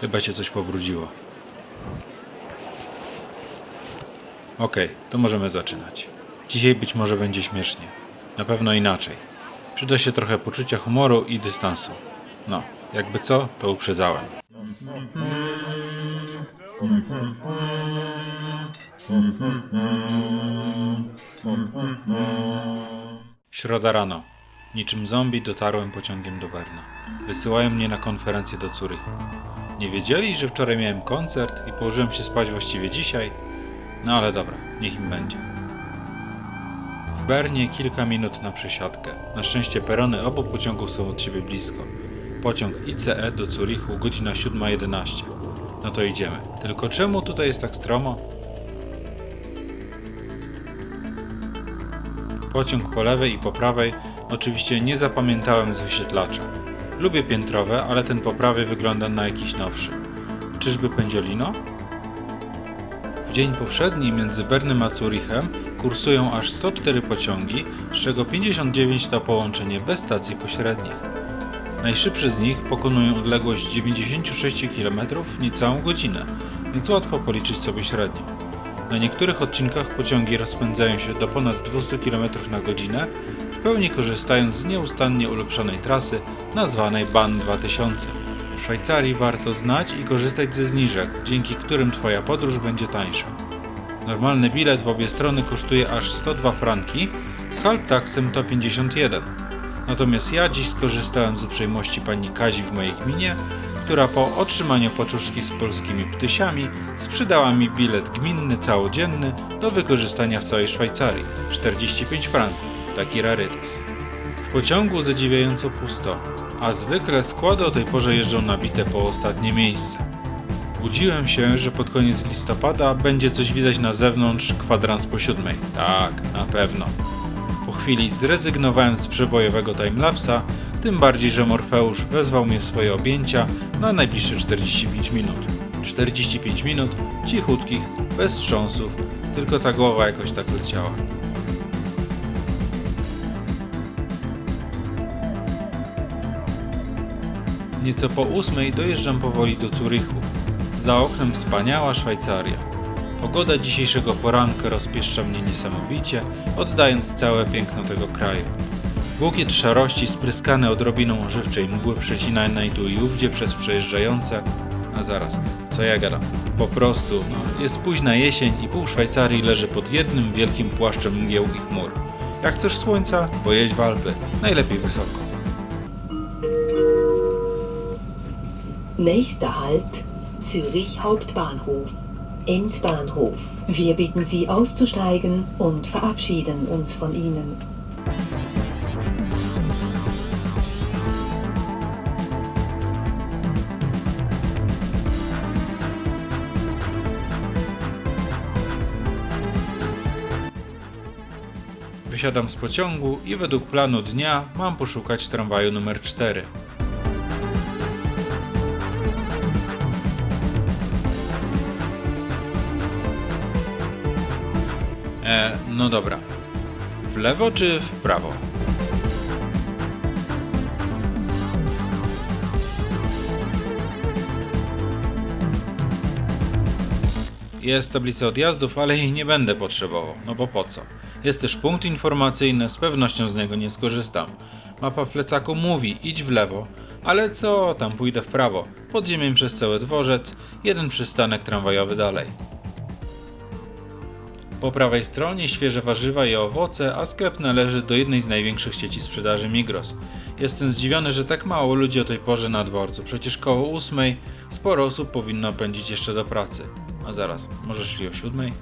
Chyba się coś pobrudziło. Okej, to możemy zaczynać. Dzisiaj być może będzie śmiesznie. Na pewno inaczej. Przyda się trochę poczucia humoru i dystansu. No, jakby co, to uprzedzałem. Środa rano. Niczym zombie dotarłem pociągiem do Berna. Wysyłają mnie na konferencję do Zurychu. Nie wiedzieli, że wczoraj miałem koncert i położyłem się spać właściwie dzisiaj? No ale dobra, niech im będzie. W Bernie kilka minut na przesiadkę. Na szczęście perony obu pociągów są od siebie blisko. Pociąg ICE do Zurichu godzina 7.11. No to idziemy. Tylko czemu tutaj jest tak stromo? Pociąg po lewej i po prawej oczywiście nie zapamiętałem z wyświetlacza. Lubię piętrowe, ale ten po prawej wygląda na jakiś nowszy. Czyżby Pędziolino? W dzień powszedni między Bernem a Zurichem kursują aż 104 pociągi, z czego 59 to połączenie bez stacji pośrednich. Najszybszy z nich pokonują odległość 96 km niecałą godzinę, więc łatwo policzyć sobie średnią. Na niektórych odcinkach pociągi rozpędzają się do ponad 200 km na godzinę, w pełni korzystając z nieustannie ulepszonej trasy nazwanej BAN 2000. W Szwajcarii warto znać i korzystać ze zniżek, dzięki którym Twoja podróż będzie tańsza. Normalny bilet w obie strony kosztuje aż 102 franki, z halbtaxem to 51. Natomiast ja dziś skorzystałem z uprzejmości pani Kazi w mojej gminie, która po otrzymaniu paczuszki z polskimi ptysiami sprzedała mi bilet gminny całodzienny do wykorzystania w całej Szwajcarii. 45 franków, taki rarytas. W pociągu zadziwiająco pusto, a zwykle składy o tej porze jeżdżą nabite po ostatnie miejsce. Budziłem się, że pod koniec listopada będzie coś widać na zewnątrz kwadrans po siódmej. Tak, na pewno. Po chwili zrezygnowałem z przebojowego timelapsa, tym bardziej, że Morfeusz wezwał mnie w swoje objęcia na najbliższe 45 minut. 45 minut, cichutkich, bez wstrząsów, tylko ta głowa jakoś tak leciała. Nieco po ósmej dojeżdżam powoli do Zurychu. Za oknem wspaniała Szwajcaria. Pogoda dzisiejszego poranka rozpieszcza mnie niesamowicie, oddając całe piękno tego kraju. Łukiet szarości spryskany odrobiną żywczej mgły przecinanej tu i ówdzie przez przejeżdżające. A zaraz, co ja gadam? Po prostu, no, jest późna jesień i pół Szwajcarii leży pod jednym wielkim płaszczem mgieł i chmur. Jak chcesz słońca, pojedź w Alpy, najlepiej wysoko. Nächster Halt Zürich Hauptbahnhof. Endbahnhof. Wir bitten Sie auszusteigen und verabschieden uns von Ihnen. Wysiadam z pociągu i według planu dnia mam poszukać tramwaju numer 4. E, no dobra. W lewo czy w prawo? Jest tablica odjazdów, ale jej nie będę potrzebował, no bo po co? Jest też punkt informacyjny, z pewnością z niego nie skorzystam. Mapa w plecaku mówi idź w lewo, ale co, tam pójdę w prawo. Podziemiem przez cały dworzec, jeden przystanek tramwajowy dalej. Po prawej stronie świeże warzywa i owoce, a sklep należy do jednej z największych sieci sprzedaży Migros. Jestem zdziwiony, że tak mało ludzi o tej porze na dworcu. Przecież koło ósmej sporo osób powinno pędzić jeszcze do pracy. A zaraz, może szli o siódmej?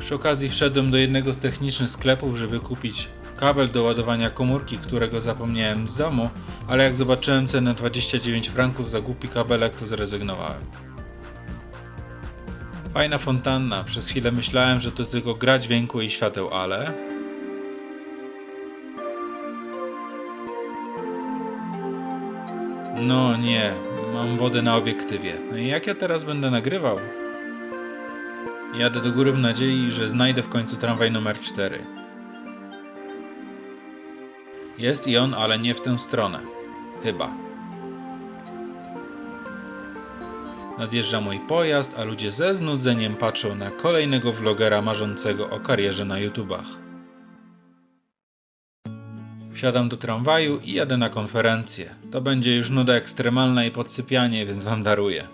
Przy okazji wszedłem do jednego z technicznych sklepów, żeby kupić kabel do ładowania komórki, którego zapomniałem z domu, ale jak zobaczyłem cenę 29 franków za głupi kabelek, to zrezygnowałem. Fajna fontanna. Przez chwilę myślałem, że to tylko gra dźwięku i świateł, ale... No nie, mam wodę na obiektywie. No i jak ja teraz będę nagrywał? Jadę do góry w nadziei, że znajdę w końcu tramwaj numer 4. Jest i on, ale nie w tę stronę. Chyba. Nadjeżdża mój pojazd, a ludzie ze znudzeniem patrzą na kolejnego vlogera marzącego o karierze na YouTubach. Wsiadam do tramwaju i jadę na konferencję. To będzie już nuda ekstremalna i podsypianie, więc wam daruję.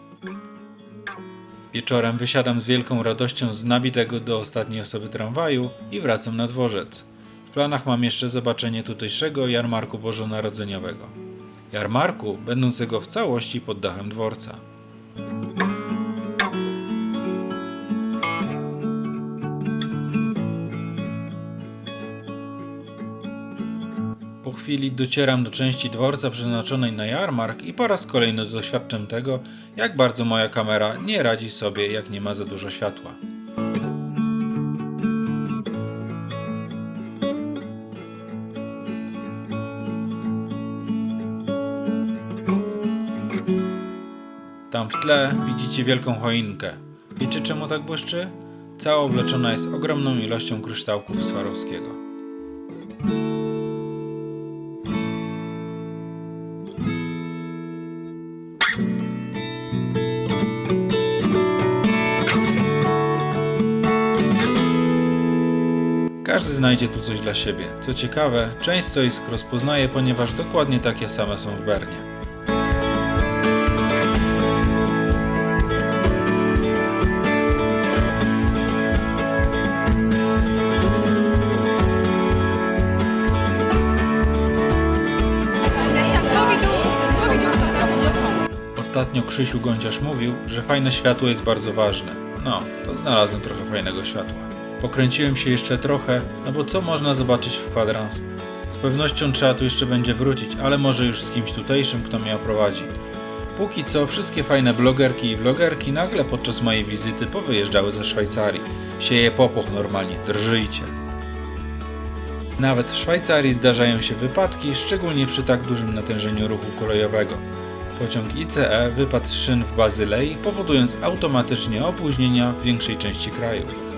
Wieczorem wysiadam z wielką radością z nabitego do ostatniej osoby tramwaju i wracam na dworzec. W planach mam jeszcze zobaczenie tutejszego jarmarku bożonarodzeniowego. Jarmarku, będącego w całości pod dachem dworca. Chwili docieram do części dworca przeznaczonej na jarmark i po raz kolejny doświadczam tego, jak bardzo moja kamera nie radzi sobie, jak nie ma za dużo światła. Tam w tle widzicie wielką choinkę. Wiecie czemu tak błyszczy? Cała obleczona jest ogromną ilością kryształków Swarowskiego. Każdy znajdzie tu coś dla siebie. Co ciekawe, część stoisk rozpoznaje, ponieważ dokładnie takie same są w Bernie. Ostatnio Krzysiu Gąciarz mówił, że fajne światło jest bardzo ważne. No, to znalazłem trochę fajnego światła. Pokręciłem się jeszcze trochę, no bo co można zobaczyć w kwadrans? Z pewnością trzeba tu jeszcze będzie wrócić, ale może już z kimś tutejszym, kto mnie oprowadzi. Póki co wszystkie fajne blogerki i vlogerki nagle podczas mojej wizyty powyjeżdżały ze Szwajcarii. Sieje popłoch normalnie, drżyjcie. Nawet w Szwajcarii zdarzają się wypadki, szczególnie przy tak dużym natężeniu ruchu kolejowego. Pociąg ICE wypadł z szyn w Bazylei, powodując automatycznie opóźnienia w większej części kraju.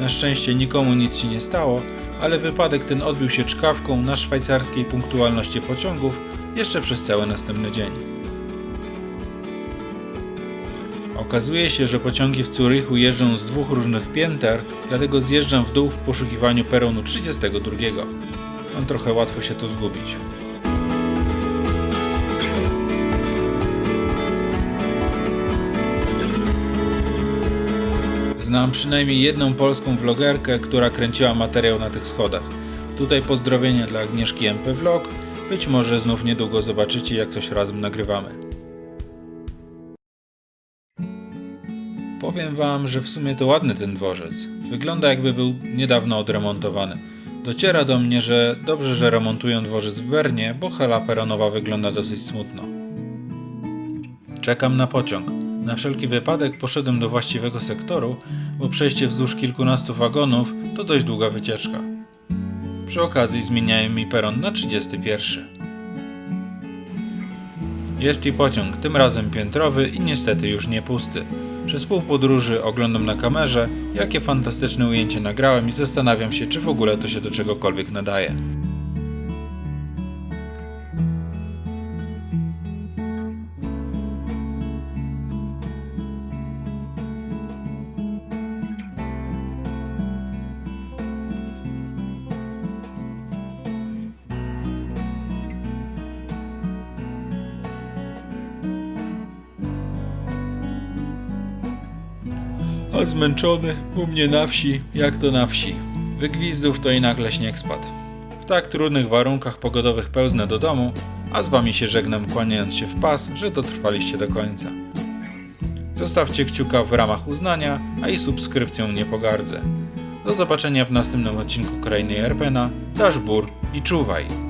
Na szczęście nikomu nic się nie stało, ale wypadek ten odbił się czkawką na szwajcarskiej punktualności pociągów jeszcze przez cały następny dzień. Okazuje się, że pociągi w Zurychu jeżdżą z dwóch różnych pięter, dlatego zjeżdżam w dół w poszukiwaniu peronu 32. Mam trochę łatwo się tu zgubić. Znam przynajmniej jedną polską vlogerkę, która kręciła materiał na tych schodach. Tutaj pozdrowienia dla Agnieszki MP Vlog. Być może znów niedługo zobaczycie, jak coś razem nagrywamy. Powiem wam, że w sumie to ładny ten dworzec. Wygląda jakby był niedawno odremontowany. Dociera do mnie, że dobrze, że remontują dworzec w Bernie, bo hala peronowa wygląda dosyć smutno. Czekam na pociąg. Na wszelki wypadek poszedłem do właściwego sektoru, bo przejście wzdłuż kilkunastu wagonów to dość długa wycieczka. Przy okazji zmieniają mi peron na 31. Jest i pociąg, tym razem piętrowy i niestety już nie pusty. Przez pół podróży oglądam na kamerze, jakie fantastyczne ujęcie nagrałem i zastanawiam się, czy w ogóle to się do czegokolwiek nadaje. A zmęczony, u mnie na wsi, jak to na wsi. Wygwizdów to i nagle śnieg spadł. W tak trudnych warunkach pogodowych pełznę do domu, a z wami się żegnam kłaniając się w pas, że dotrwaliście do końca. Zostawcie kciuka w ramach uznania, a i subskrypcją nie pogardzę. Do zobaczenia w następnym odcinku Krainy Erpena, dasz bór i czuwaj!